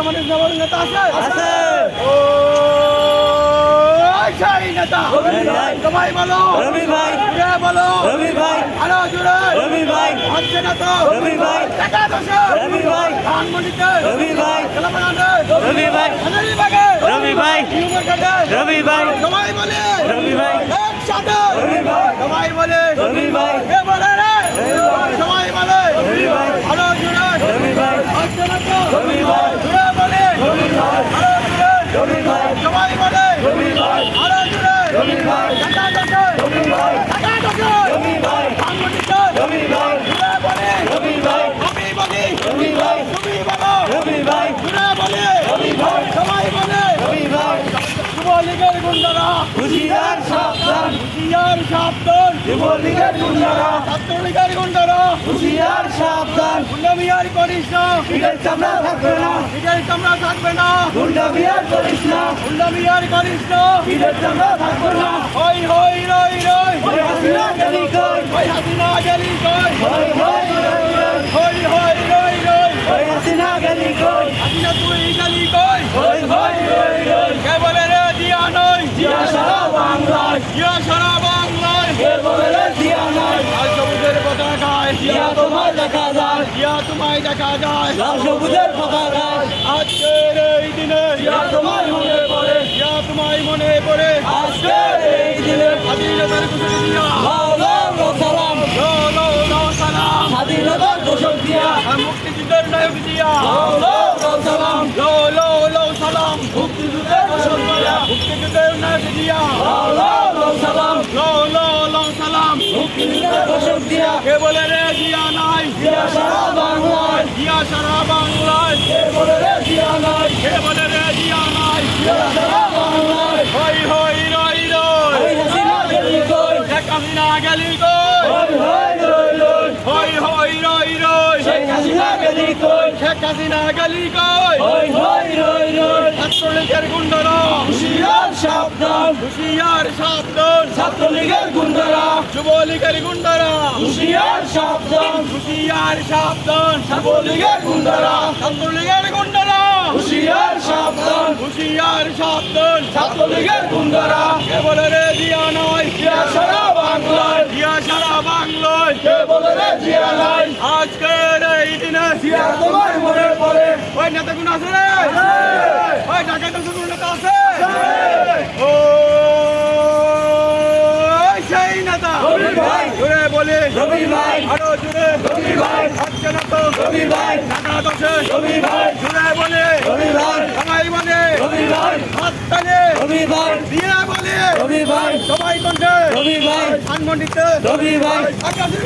জামানের জামানের নেতা আছে আছে। ও সেই নেতা রবি ভাই। সবাই বলো রবি ভাই। জুড়ে বলো রবি ভাই। আরও জুড়ে রবি ভাই। হচ্ছে না তো রবি ভাই। টাকা দোষে রবি ভাই। ধানমন্ডিতে রবি ভাই। খেলাপাড়াতে রবি ভাই। হাজারিবাগে রবি ভাই। নিউমার্কেটে রবি ভাই। সবাই বলে রবি ভাই। একসাথে রবি ভাই। সবাই বলে রবি ভাই। কে বলে রে সবাই বলে রবি ভাই। আরও জুড়ে রবি ভাই। হচ্ছে না তো রবি ভাই। জুড়ে বলে রবি ভাই। আরও জুড়ে রবি ভাই। সবাই বলে রবি ভাই। আরও জুড়ে রবি ভাই। টাকা দোষে রবি ভাই। টাকা দোষে রবি ভাই। ধানমন্ডিতে রবি ভাই। জুড়ে বলে রবি ভাই। আমি বলি রবি ভাই। তুমি বলো রবি ভাই। জুড়ে বলে রবি ভাই। সবাই বলে রবি ভাই। যুবলীগের গুন্ডারা হুঁশিয়ার সাবধান হুঁশিয়ার সাবধান। যুবলীগের গুন্ডারা। ছাত্রলীগের গুন্ডারা। হুঁশিয়ার সাবধান। গুন্ডামিয়ার করিস না। পিঠের চামড়া থাকবে না। নিজের চামড়া থাকবে না। গুন্ডা বিয়ার করিস না। গুন্ডামিয়ার করিস না। পিঠের চামড়া থাকবে না। হই হই রই রই। ওই হাসিনা গেলি কই? হই হাসিনা গেলি কই? দেখা যায় লাল সবুজের পতাকায় আজকের এই দিনে জিয়া তোমার মনে পড়ে দিয়া তোমায় মনে পড়ে আজকের এই দিনে স্বাধীনতার কুশলী দিয়া সালাম সালাম স্বাধীনতার ঘোষক দিয়া মুক্তিযুদ্ধের নায়ক দিয়া সালাম সালাম মুক্তিযুদ্ধের ঘোষক দিয়া মুক্তিযুদ্ধের নায়ক দিয়া সালাম কে বলে রে দিয়া নাই জিয়া সারা বাংলায় দিয়া সারা বাংলায় কে বলে রে জিয়া নাই কে বলে রে নাই জিয়া সারা বাংলায় হই হই রই রই। ওই হাসিনা গেলি কই শেখ হাসিনা গেলি কই হই হই রই রই শেখ হাসিনা গেলি কই শেখ হাসিনা গেলি কই ওই ওই ওই ওই ছাত্রলীগের গুন্ডারা হুশিয়ার সাবধান। হুশিয়ার সাবধান। ছাত্রলীগের গুন্ডারা। যুবলীগের গুন্ডারা। হুশিয়ার সাবধান। হুশিয়ার সাবধান। যুবলীগের গুন্ডারা। ছাত্রলীগের গুন্ডারা। হুশিয়ার সাবধান। হুশিয়ার সাবধান। ছাত্রলীগের গুন্ডারা। কে বলে রে দিয়া নয়। জিয়া সারা বাংলায়। দিয়া সারা বাংলায়। কে বলে রে জিয়া নাই। আজকের এই দিনে জিয়া তোমার মনে পড়ে ওই নেতা কোন আছে রে। রবি ভাই। জুড়ে বলে। রবি ভাই আরও জুড়ে রবি ভাই হচ্ছে না তো রবি ভাই ঢাকা দশে। রবি ভাই জুড়ে বলে। রবি ভাই সবাই বলে। রবি ভাই হাত তালে রবি ভাই দিয়ে বলে। রবি ভাই সবাই কণ্ঠে। রবি ভাই ধানমন্ডিতে রবি ভাই। আকাশে